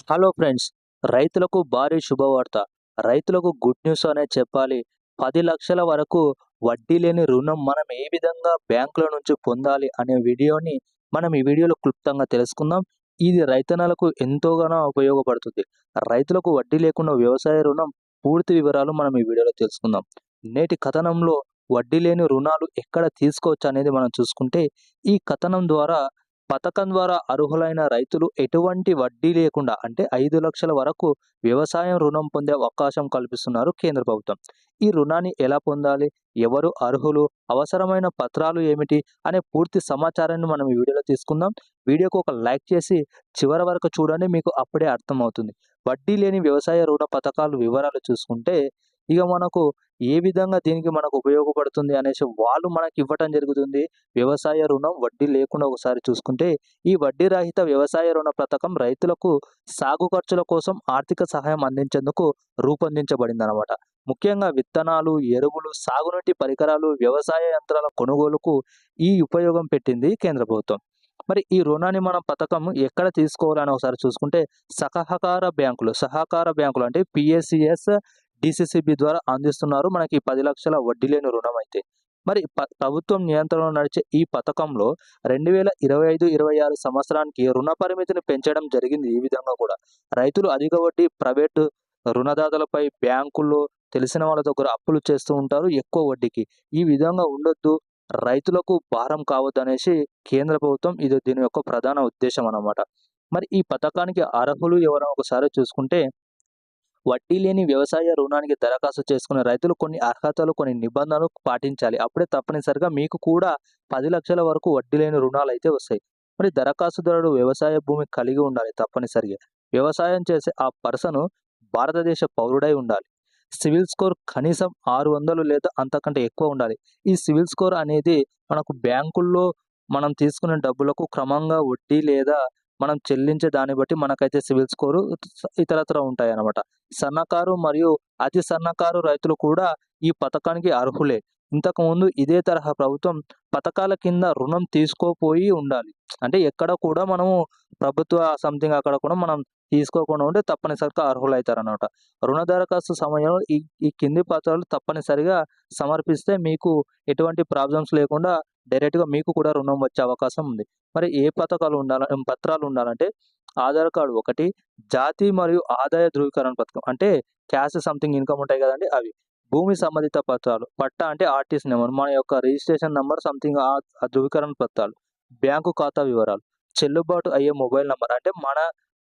Hello friends రైతులకు భారీ శుభవార్త. రైతులకు గుడ్ న్యూస్ అనే చెప్పాలి. పది లక్షల వరకు వడ్డీ లేని రుణం మనం ఏ విధంగా బ్యాంకుల నుంచి పొందాలి అనే వీడియోని మనం ఈ వీడియోలో క్లుప్తంగా తెలుసుకుందాం. ఇది రైతన్నలకు ఎంతోగానో ఉపయోగపడుతుంది. రైతులకు వడ్డీ లేకుండా వ్యవసాయ రుణం పూర్తి వివరాలు మనం ఈ వీడియోలో తెలుసుకుందాం. నేటి కథనంలో వడ్డీ లేని రుణాలు ఎక్కడ తీసుకోవచ్చు అనేది మనం చూసుకుంటే ఈ కథనం ద్వారా పథకం ద్వారా అర్హులైన రైతులు ఎటువంటి వడ్డీ లేకుండా అంటే ఐదు లక్షల వరకు వ్యవసాయం రుణం పొందే అవకాశం కల్పిస్తున్నారు కేంద్ర ప్రభుత్వం. ఈ రుణాన్ని ఎలా పొందాలి? ఎవరు అర్హులు? అవసరమైన పత్రాలు ఏమిటి? అనే పూర్తి సమాచారాన్ని మనం ఈ వీడియోలో తీసుకుందాం. వీడియోకు ఒక లైక్ చేసి చివరి వరకు చూడండి మీకు అప్పుడే అర్థమవుతుంది. వడ్డీ లేని వ్యవసాయ రుణ పథకాలు వివరాలు చూసుకుంటే ఇక మనకు ఏ విధంగా దీనికి మనకు ఉపయోగపడుతుంది అనేసి వాళ్ళు మనకి ఇవ్వటం జరుగుతుంది. వ్యవసాయ రుణం వడ్డీ లేకుండా ఒకసారి చూసుకుంటే ఈ వడ్డీ రహిత వ్యవసాయ రుణ పథకం రైతులకు సాగు ఖర్చుల కోసం ఆర్థిక సహాయం అందించేందుకు రూపొందించబడింది అనమాట ముఖ్యంగా విత్తనాలు ఎరువులు సాగునీటి పరికరాలు వ్యవసాయ యంత్రాల కొనుగోలుకు ఈ ఉపయోగం పెట్టింది కేంద్ర ప్రభుత్వం. మరి ఈ రుణాన్ని మనం పథకం ఎక్కడ తీసుకోవాలని ఒకసారి చూసుకుంటే సహకార బ్యాంకులు సహకార బ్యాంకులు అంటే పిఎస్సిఎస్ డిసిసిబి ద్వారా అందిస్తున్నారు. మనకి పది లక్షల వడ్డీ లేని రుణం అయితే. మరి ప్రభుత్వం నియంత్రణలో నడిచే ఈ పథకంలో రెండు వేల ఇరవై ఐదు ఇరవై ఆరు సంవత్సరానికి రుణ పరిమితిని పెంచడం జరిగింది ఈ విధంగా కూడా. రైతులు అధిక వడ్డీ ప్రైవేటు రుణదాతలపై బ్యాంకుల్లో తెలిసిన వాళ్ళ దగ్గర అప్పులు చేస్తూ ఉంటారు ఎక్కువ వడ్డీకి. ఈ విధంగా ఉండొద్దు రైతులకు భారం కావద్దు అనేసి కేంద్ర ప్రభుత్వం ఇది దీని యొక్క ప్రధాన ఉద్దేశం అన్నమాట. మరి ఈ పథకానికి అర్హులు ఎవరో ఒకసారి చూసుకుంటే వడ్డీ లేని వ్యవసాయ రుణానికి దరఖాస్తు చేసుకునే రైతులు కొన్ని అర్హతలు కొన్ని నిబంధనలు పాటించాలి. అప్పుడే తప్పనిసరిగా మీకు కూడా పది లక్షల వరకు వడ్డీ లేని రుణాలు అయితే వస్తాయి. మరి దరఖాస్తుదారుడు వ్యవసాయ భూమి కలిగి ఉండాలి తప్పనిసరిగా. వ్యవసాయం చేసే ఆ పర్సన్ భారతదేశ పౌరుడై ఉండాలి. సివిల్ స్కోర్ కనీసం ఆరు వందలు లేదా అంతకంటే ఎక్కువ ఉండాలి. ఈ సివిల్ స్కోర్ అనేది మనకు బ్యాంకుల్లో మనం తీసుకునే డబ్బులకు క్రమంగా వడ్డీ లేదా మనం చెల్లించే దాన్ని బట్టి మనకైతే సివిల్ స్కోరు ఇతరత్ర ఉంటాయి అన్నమాట సన్నకారు మరియు అతి సన్నకారు రైతులు కూడా ఈ పథకానికి అర్హులే. ఇంతకుముందు ఇదే తరహా ప్రభుత్వం పథకాల కింద రుణం తీసుకోపోయి ఉండాలి. అంటే ఎక్కడ కూడా మనము ప్రభుత్వ సంథింగ్ అక్కడ కూడా మనం తీసుకోకుండా ఉంటే తప్పనిసరిగా అర్హులు అనమాట రుణ దరఖాస్తు సమయంలో ఈ ఈ కింది పత్రాలు తప్పనిసరిగా సమర్పిస్తే మీకు ఎటువంటి ప్రాబ్లమ్స్ లేకుండా డైరెక్ట్గా మీకు కూడా రుణం వచ్చే అవకాశం ఉంది. మరి ఏ పథకాలు ఉండాలి పత్రాలు ఉండాలంటే ఆధార్ కార్డు ఒకటి జాతి మరియు ఆదాయ ధృవీకరణ పథకం అంటే క్యాష్ సంథింగ్ ఇన్కమ్ ఉంటాయి కదండి అవి. భూమి సంబంధిత పత్రాలు పట్ట అంటే ఆర్టీసీ నెంబర్ మన యొక్క రిజిస్ట్రేషన్ నెంబర్ సంథింగ్ ఆ ధృవీకరణ పత్రాలు బ్యాంకు ఖాతా వివరాలు చెల్లుబాటు అయ్యే మొబైల్ నెంబర్ అంటే మన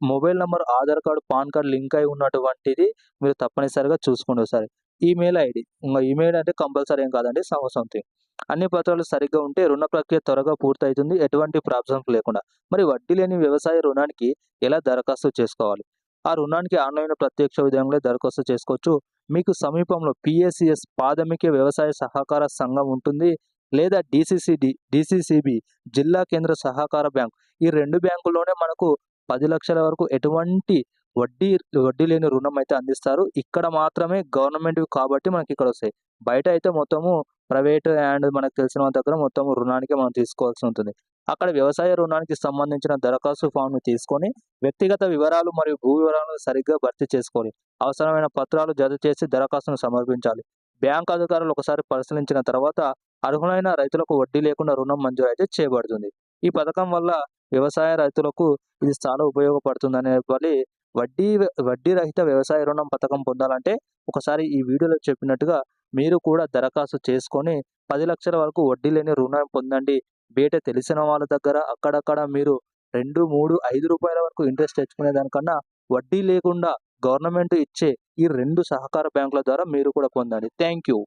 mobile number Aadhaar card PAN card link అయి ఉన్నటువంటిది మీరు తప్పనిసరిగా చూసుకోండి ఒకసారి ఈమెయిల్ ఐడి. ఇంకా ఈమెయిల్ అంటే కంపల్సరీ ఏం కాదండి సంథింగ్ అన్ని పత్రాలు సరిగ్గా ఉంటే రుణ ప్రక్రియ త్వరగా పూర్తవుతుంది ఎటువంటి ప్రాబ్లమ్స్ లేకుండా. మరి వడ్డీ లేని వ్యవసాయ రుణానికి ఎలా దరఖాస్తు చేసుకోవాలి? ఆ రుణానికి ఆన్లైన్ ప్రత్యక్ష విధంగా దరఖాస్తు చేసుకోవచ్చు. మీకు సమీపంలో పిఎస్సిఎస్ ప్రాథమిక వ్యవసాయ సహకార సంఘం ఉంటుంది లేదా డిసిసిడి డిసిసిబి జిల్లా కేంద్ర సహకార బ్యాంక్. ఈ రెండు బ్యాంకుల్లోనే మనకు పది లక్షల వరకు ఎటువంటి వడ్డీ వడ్డీ లేని రుణం అయితే అందిస్తారు. ఇక్కడ మాత్రమే గవర్నమెంట్ కాబట్టి మనకి ఇక్కడ వస్తాయి. బయట అయితే మొత్తము ప్రైవేట్ అండ్ మనకు తెలిసిన వాళ్ళ దగ్గర మొత్తం రుణానికి మనం తీసుకోవాల్సి ఉంటుంది. అక్కడ వ్యవసాయ రుణానికి సంబంధించిన దరఖాస్తు ఫామ్ను తీసుకొని వ్యక్తిగత వివరాలు మరియు భూ వివరాలను సరిగ్గా భర్తీ చేసుకోవాలి. అవసరమైన పత్రాలు జత చేసి దరఖాస్తును సమర్పించాలి. బ్యాంక్ అధికారులు ఒకసారి పరిశీలించిన తర్వాత అర్హులైన రైతులకు వడ్డీ లేకుండా రుణం మంజూరు అయితే చేయబడుతుంది. ఈ పథకం వల్ల వ్యవసాయ రైతులకు ఇది చాలా ఉపయోగపడుతుందనే అనే వడ్డీ వడ్డీ రహిత వ్యవసాయ రుణం పథకం పొందాలంటే ఒకసారి ఈ వీడియోలో చెప్పినట్టుగా మీరు కూడా దరఖాస్తు చేసుకొని పది లక్షల వరకు వడ్డీ లేని రుణం పొందండి. బయట తెలిసిన వాళ్ళ దగ్గర అక్కడక్కడ మీరు రెండు మూడు ఐదు రూపాయల వరకు ఇంట్రెస్ట్ తెచ్చుకునే దానికన్నా వడ్డీ లేకుండా గవర్నమెంట్ ఇచ్చే ఈ రెండు సహకార బ్యాంకుల ద్వారా మీరు కూడా పొందండి. Thank you.